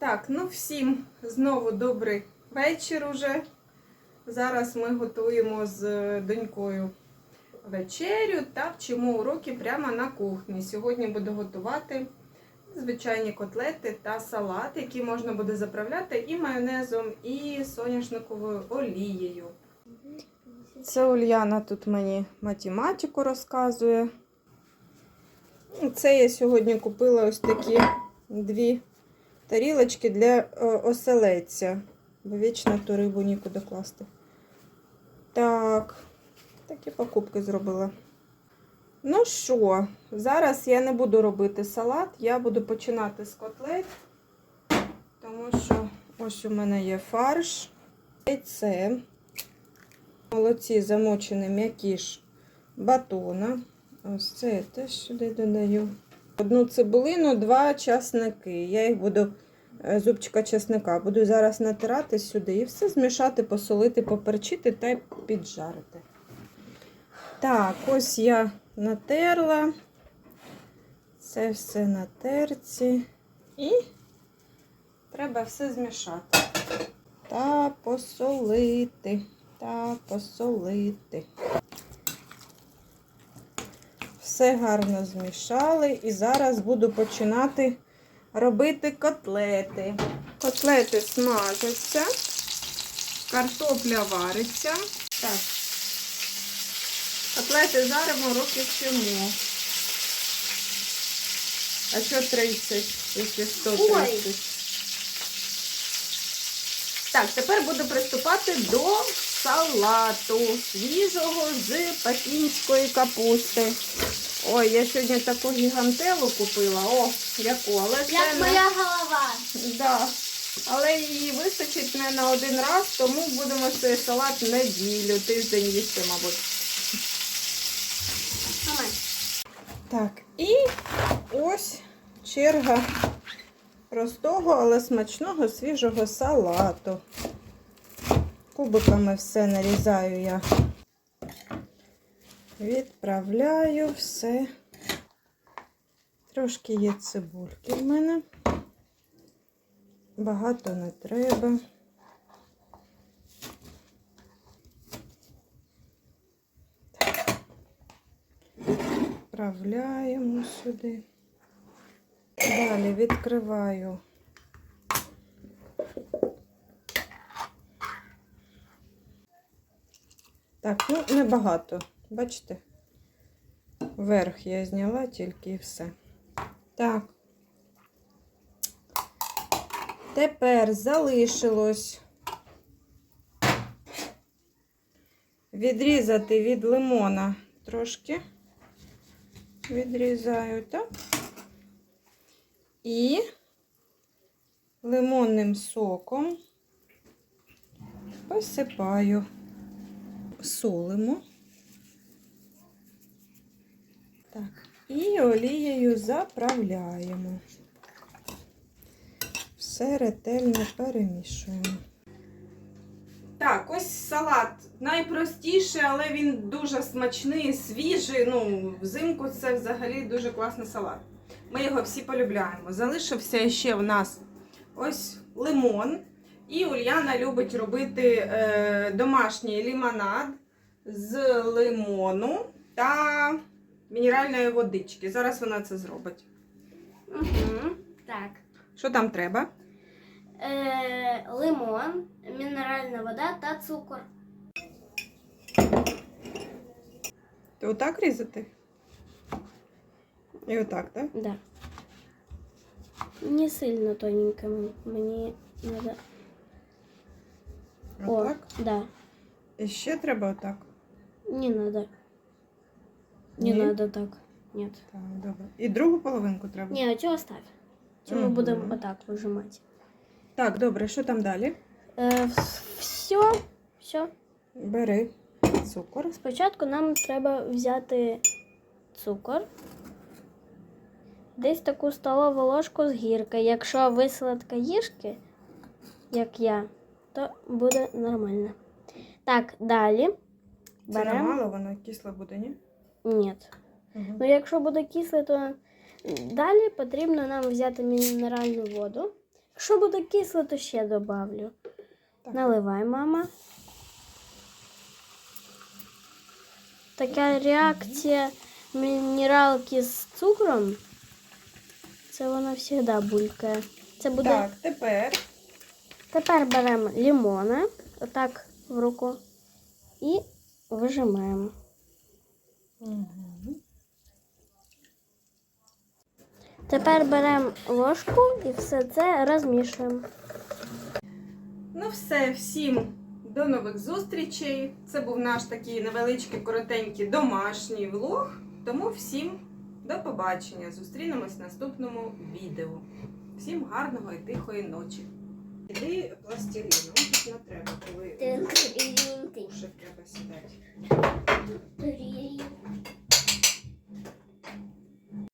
Так, ну всім знову добрий вечір уже. Зараз ми готуємо з донькою вечерю та вчимо уроки прямо на кухні. Сьогодні буду готувати звичайні котлети та салат, які можна буде заправляти і майонезом, і соняшниковою олією. Це Ульяна тут мені математику розказує. Це я сьогодні купила ось такі дві тарілочки для е, оселедця, бо вічно ту рибу нікуди класти. Так, такі покупки зробила. Ну що, зараз я не буду робити салат, я буду починати з котлет, тому що ось у мене є фарш, яйце, молоці замочені м'якіш батона. Ось це я теж сюди додаю. Одну цибулину, два часники. Я їх буду, е, зубчика часника, буду зараз натирати сюди і все змішати, посолити, поперчити та піджарити. Так, ось я натерла. Це все на терці. І треба все змішати. Та посолити. Та посолити. Все гарно змішали. І зараз буду починати робити котлети. Котлети смажаться, картопля вариться. Так. Котлети жаримо роки вчимо. А що 30, якщо 130? Так, тепер буду приступати до салату свіжого з пекінської капусти. Ой, я сьогодні таку гігантелу купила. О, яку, але це Як не- моя голова. Да. Але її вистачить не на один раз, тому будемо цей салат неділю, тиждень їсти, мабуть. Так, і ось черга простого, але смачного свіжого салату. Кубиками все нарізаю я. Відправляю все. Трошки є цибульки в мене. Багато не треба. Вправляємо сюди. Далі відкриваю. Так, ну небагато. Бачите? Верх я зняла тільки і все. Так. Тепер залишилось відрізати від лимона трошки. Відрізаю, так? І лимонним соком посипаю, солимо. Так, і олією заправляємо. Все ретельно перемішуємо. Так, ось салат. Найпростіший, але він дуже смачний, свіжий. Ну, взимку це взагалі дуже класний салат. Ми його всі полюбляємо. Залишився ще в нас ось лимон. І Ульяна любить робити е, домашній лимонад з лимону та мінеральної водички. Зараз вона це зробить. Угу. Так. Що там треба? Е, лимон, мінеральна вода та цукор. Ти отак різати? І отак, так? Да. Не сильно тоненько мені надо. Да. І ще треба отак. Не надо. Не Ні? надо так. Нет. Так, добре. І другу половинку треба. Не, оцю оставь. Цю ми Мгм. будемо отак вижимати. Так, добре, що там далі? Е, все. Все. Бери цукор. Спочатку нам треба взяти цукор. Десь таку столову ложку з гірки. Якщо ви сладкоїжки, як я, то буде нормально. Так, далі Це беремо. мало, воно кисле буде, ні? Ні. Угу. Ну, якщо буде кисле, то далі потрібно нам взяти мінеральну воду. Якщо буде кисло, то ще добавлю. Так. Наливай, мама. Така реакція мінералки з цукром. Це вона завжди булькає. Це буде. Так, тепер Тепер беремо лимони, отак в руку, і вижимаємо. Тепер беремо ложку і все це розмішуємо. Ну все, всім до нових зустрічей. Це був наш такий невеличкий, коротенький домашній влог. Тому всім до побачення. Зустрінемось в наступному відео. Всім гарного і тихої ночі. Іди Ну, тут не треба, коли кушать треба сідати.